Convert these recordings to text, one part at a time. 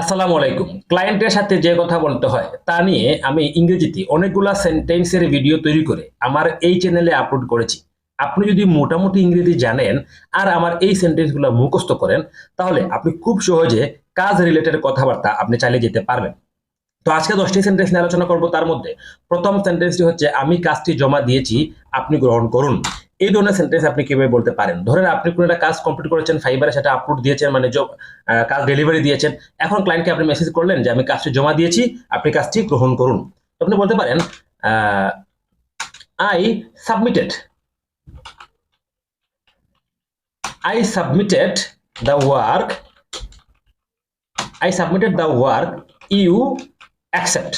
আসসালামু আলাইকুম। ক্লায়েন্টের সাথে যে কথা বলতে হয়, তা নিয়ে আমি ইংরেজিতে অনেকগুলা সেন্টেন্সের ভিডিও তৈরি করে আমার এই চ্যানেলে আপলোড করেছি। আপনি যদি মোটামুটি ইংরেজি জানেন আর আমার এই সেন্টেন্সগুলো মুখস্থ করেন, তাহলে আপনি খুব সহজে কাজ রিলেটেড কথাবার্তা আপনি চালিয়ে যেতে পারবেন। তো আজকে দশটি সেন্টেন্স নিয়ে আলোচনা করব তার মধ্যে। প্রথম সেন্টেন্সটি হচ্ছে, আমি কাজটি জমা দিয়েছি, আপনি গ্রহণ করুন। এই ধরনের সেন্টেন্স আপনি কীভাবে বলতে পারেন? ধরেন আপনি কোনো একটা কাজ কমপ্লিট করেছেন ফাইবারে সেটা আপলোড দিয়েছেন মানে আহ, কাজ ডেলিভারি দিয়েছেন। এখন ক্লায়েন্টকে আপনি মেসেজ করলেন যে আমি কাজটি জমা দিয়েছি আপনি কাজটি গ্রহণ করুন। আপনি বলতে পারেন I submitted I submitted the work I submitted the work you accept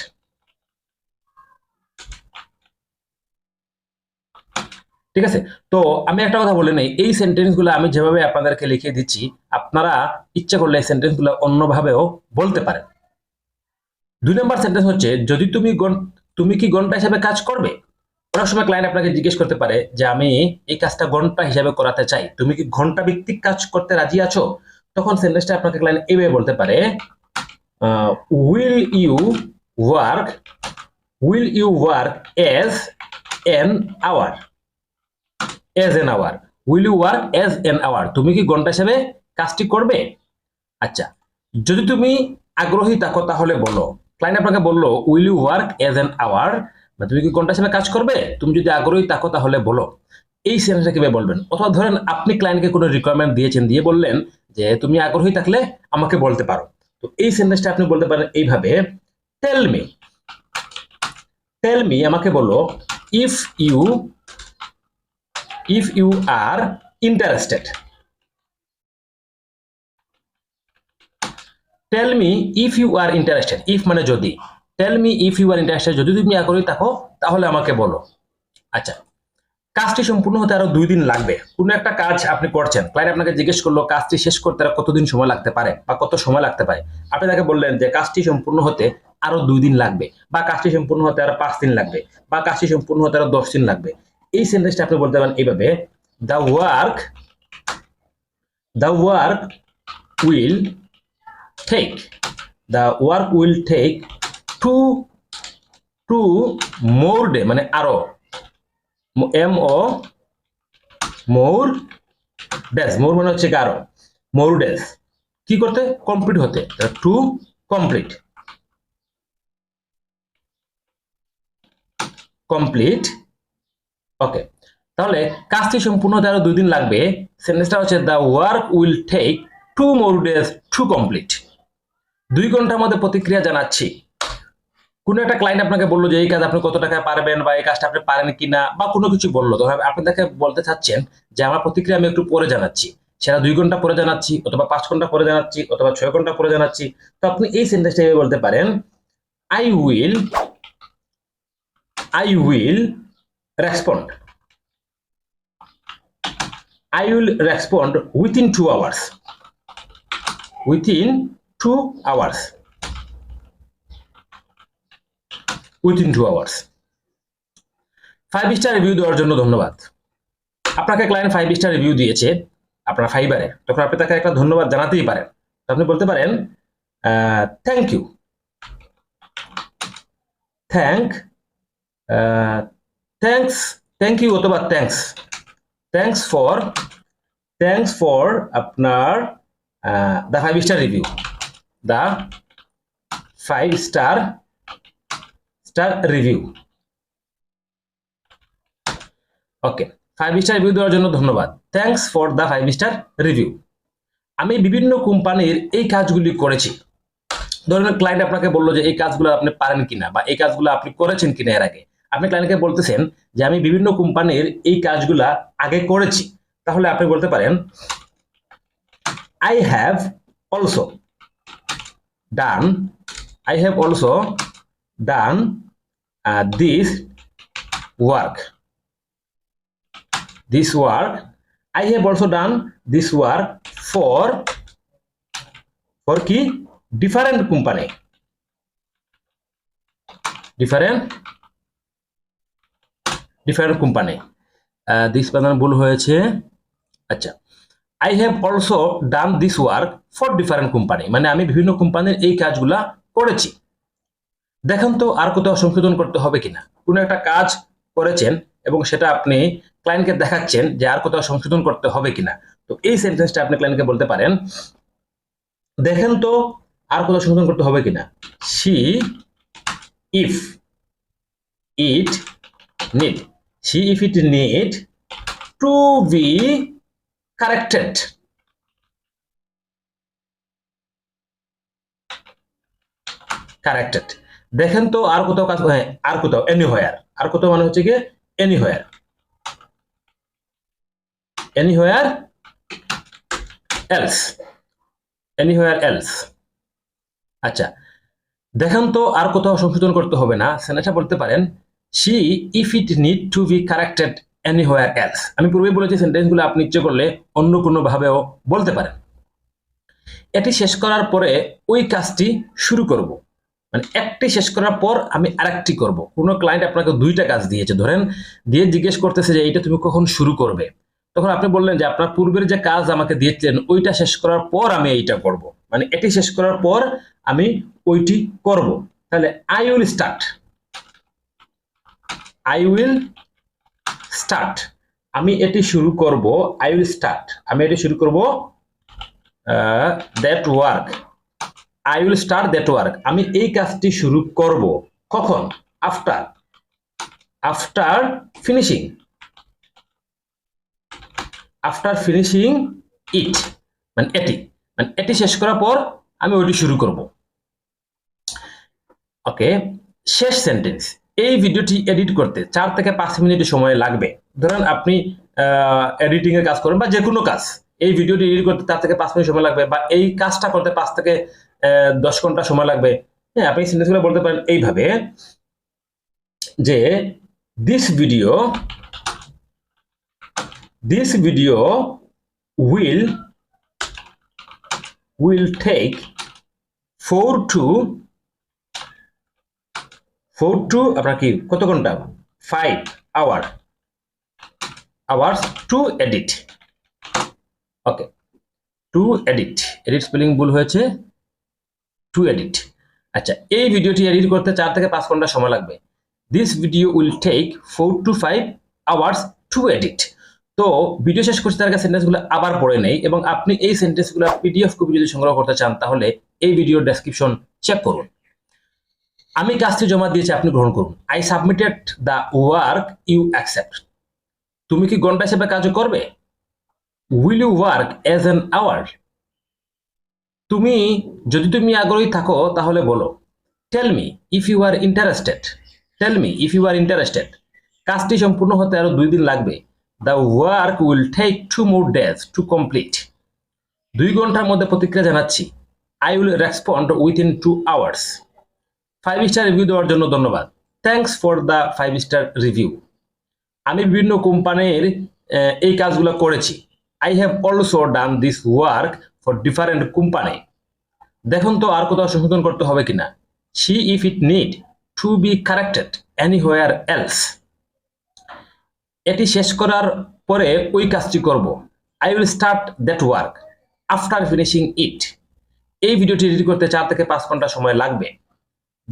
ঠিক আছে? তো আমি একটা কথা বলে নেই। এই সেন্টেন্সগুলো আমি যেভাবে আপনাদেরকে লিখে দিচ্ছি, আপনারা ইচ্ছা করলে এই সেন্টেন্সগুলো অন্যভাবেও বলতে পারেন। দুই নম্বর সেন্টেন্স হচ্ছে, যদি তুমি তুমি কি ঘণ্টা হিসাবে কাজ করবে? অনেক সময় ক্লায়েন্ট আপনাকে জিজ্ঞেস করতে পারে যে, আমি এই কাজটা ঘণ্টা হিসাবে করাতে চাই। তুমি কি ঘণ্টা ভিত্তিক কাজ করতে রাজি আছো? তখন সেন্টেন্সটা আপনাকে ক্লায়েন্ট এইভাবে বলতে পারে will you work will you work as an hour as an hour will you work as an hour তুমি কি ঘণ্টা হিসেবে কাজটি করবে? আচ্ছা যদি তুমি আগ্রহী থাকো তাহলে বলো। ক্লায়েন্ট আপনাকে বলল will you work as an hour তুমি কি ঘণ্টা হিসেবে কাজ করবে? তুমি যদি আগ্রহী থাকো তাহলে বলো। এই সেন্টেন্সটা কীভাবে বলবেন? অথবা ধরেন আপনি ক্লায়েন্টকে কোনো রিকোয়ারমেন্ট দিয়েছেন, দিয়ে বললেন যে, তুমি আগ্রহী থাকলে আমাকে বলতে পারো। তো এই সেন্টেন্সটা আপনি বলতে পারেন এইভাবে। টেল মি টেল মি আমাকে বলো if you if you are interested. Tell me if you are interested. If মানে যদি. Tell me if you are interested. যদি তুমি আগ্রহী থাকো, তাহলে আমাকে বলো। আচ্ছা। কাজটি সম্পূর্ণ হতে আরও দুই দিন লাগবে। কোনো একটা কাজ আপনি করছেন। ক্লায়েন্ট আপনাকে জিজ্ঞেস করল, কাজটি শেষ করতে আর কতদিন সময় লাগতে পারে? বা কত সময় লাগতে পারে? আপনি তাকে বললেন যে, কাজটি সম্পূর্ণ হতে আরও দুই দিন লাগবে। বা কাজটি সম্পূর্ণ হতে আরও পাঁচ দিন লাগবে। বা কাজটি সম্পূর্ণ হতে আরও দশ দিন লাগবে। এই সেন্টেন্সটা আপনি বলতে পারেন এইভাবে the work the work will take the work will take two two more day মানে আরও এম ও মোর ডেজ মোর মানে হচ্ছে কারও মোর ডেজ কি করতে? কমপ্লিট হতে টু কমপ্লিট কমপ্লিট ওকে তাহলে কাজটি সম্পূর্ণ আরও দুই দিন লাগবে। সেন্টেন্সটা হচ্ছে the work will take two more days to complete দুই ঘণ্টার মধ্যে প্রতিক্রিয়া জানাচ্ছি। কোনো একটা ক্লায়েন্ট আপনাকে বলল যে, এই কাজ আপনি কত টাকায় পারবেন বা এই কাজটা আপনি পারেন কিনা? বা কোনো কিছু বলল। তো আপনি তাকে বলতে চাচ্ছেন যে, আমার প্রতিক্রিয়া আমি একটু পরে জানাচ্ছি। সেটা দুই ঘণ্টা পরে জানাচ্ছি অথবা পাঁচ ঘণ্টা পরে জানাচ্ছি অথবা ছয় ঘণ্টা পরে জানাচ্ছি। তো আপনি এই সেন্টেন্সটা বলতে পারেন I will I will respond I will respond within two hours. Within two hours. Within two hours. Five star review দেওয়ার জন্য ধন্যবাদ আপনাকে ক্লায়েন্ট ফাইভ স্টার রিভিউ দিয়েছে, আপনার ফাইবারে তখন আপনি তাকে একটা ধন্যবাদ জানাতেই পারেন আপনি বলতে পারেন thank you thank thanks thank you অথবা thanks thanks for thanks for আপনার the five star review the five star star review okay five star review দেওয়ার জন্য ধন্যবাদ। Thanks for the five star review আমি বিভিন্ন কোম্পানির এই কাজগুলি করেছি। ধরুন ক্লায়েন্ট আপনাকে বলল যে, এই কাজগুলো আপনি পারেন কিনা বা এই কাজগুলো আপনি করেছেন কিনা এর আগে? আপনি ক্লায়েন্টকে বলতেছেন যে আমি বিভিন্ন কোম্পানির এই কাজগুলা আগে করেছি। তাহলে আপনি বলতে পারেন I have also done I have also done this work this work I have also done this work for for কি? Different company different different company this বানান ভুল হয়েছে। আচ্ছা। I have also done this work for different company মানে আমি বিভিন্ন কোম্পানির এই কাজগুলা করেছি। দেখেন তো আর কোথাও সংশোধন করতে হবে কিনা। কোনো একটা কাজ করেছেন এবং সেটা আপনি ক্লায়েন্টকে দেখাচ্ছেন যে আর কোথাও সংশোধন করতে হবে কিনা। তো এই সেন্টেন্সটা আপনি ক্লায়েন্টকে বলতে পারেন। দেখেন তো আর কোথাও সংশোধন করতে হবে কিনা। See if it need see if it need to be corrected corrected দেখেন তো আর কোথাও কাজ হ্যাঁ আর কোথাও এনিহোয়ার আর কোথাও মানে হচ্ছে কি? Anywhere anywhere else anywhere else আচ্ছা দেখেন তো আর কোথাও সংশোধন করতে হবে না। সেনাটা বলতে পারেন see if it need to be corrected anywhere else আমি পূর্বেই বলেছি সেন্টেন্সগুলো আপনি ইচ্ছে করলে অন্য কোনো ভাবেও বলতে পারেন। এটি শেষ করার পরে ওই কাজটি শুরু করব। মানে একটি শেষ করার পর আমি আরেকটি করব। কোনো ক্লায়েন্ট আপনাকে দুইটা কাজ দিয়েছে। ধরেন, দিয়ে জিজ্ঞেস করতেছে যে, এইটা তুমি কখন শুরু করবে? তখন আপনি বললেন যে, আপনার পূর্বের যে কাজ আমাকে দিয়েছিলেন ওইটা শেষ করার পর আমি এইটা করব। মানে এটি শেষ করার পর আমি ওইটি করব। তাহলে I will start I will start আমি এটি শুরু করব আই উইল স্টার্ট আমি এটি শুরু করব that work I will start that work আমি এই কাজটি শুরু করব। কখন? After after finishing after finishing it মানে এটি। মানে এটি শেষ করার পর আমি ওইটি শুরু করব। ওকে শেষ সেন্টেন্স এই ভিডিওটি এডিট করতে চার থেকে পাঁচ মিনিট সময় লাগবে। ধরেন আপনি এডিটিং এর কাজ করেন বা যে কোনো কাজ, এই ভিডিওটি এডিট করতে চার থেকে পাঁচ মিনিট সময় লাগবে বা এই কাজটা করতে পাঁচ থেকে দশ ঘণ্টা সময় লাগবে। হ্যাঁ আপনি সেন্টেন্সগুলো বলতে পারেন এইভাবে যে this video this video will will take 4 to 4 to আপনার কি, কত ঘণ্টা? 5 hour. Hours to edit okay to edit edit spelling ভুল হয়েছে। টু এডিট আচ্ছা এই ভিডিওটি এডিট করতে চার থেকে পাঁচ ঘণ্টা সময় লাগবে। This video will take four to five hours to edit তো ভিডিও শেষ করছি, তার সেন্টেন্সগুলো আবার পড়ে নেই এবং আপনি এই সেন্টেন্সগুলো পিডিএফ কপি যদি সংগ্রহ করতে চান, তাহলে এই ভিডিওর ডেসক্রিপশন চেক করুন। আমি কাজটি জমা দিয়েছি, আপনি গ্রহণ করুন। I submitted the work you accept তুমি কি ঘণ্টা হিসেবে কাজ করবে? Will you work as an hour তুমি, যদি তুমি আগ্রহী থাকো, তাহলে বলো। Tell me if you are interested tell me if you are interested কাজটি সম্পূর্ণ হতে আরও দুই দিন লাগবে। The work will take two more days to complete দুই ঘণ্টার মধ্যে প্রতিক্রিয়া জানাচ্ছি। I will respond within two hours five star review দেওয়ার জন্য ধন্যবাদ। Thanks for the five star review আমি বিভিন্ন কোম্পানির এই কাজগুলো করেছি। I have also done this work for different company দেখুন তো আর কোথাও সংশোধন করতে হবে কিনা। See if it need to be corrected anywhere else এটি শেষ করার পরে ওই কাজটি করব। I will start that work after finishing it এই ভিডিওটি এডিট করতে চার থেকে পাঁচ ঘণ্টা সময় লাগবে।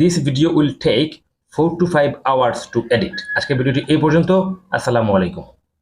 This video will take four to five hours to edit আজকে ভিডিওটি এই পর্যন্ত। আসসালামু আলাইকুম।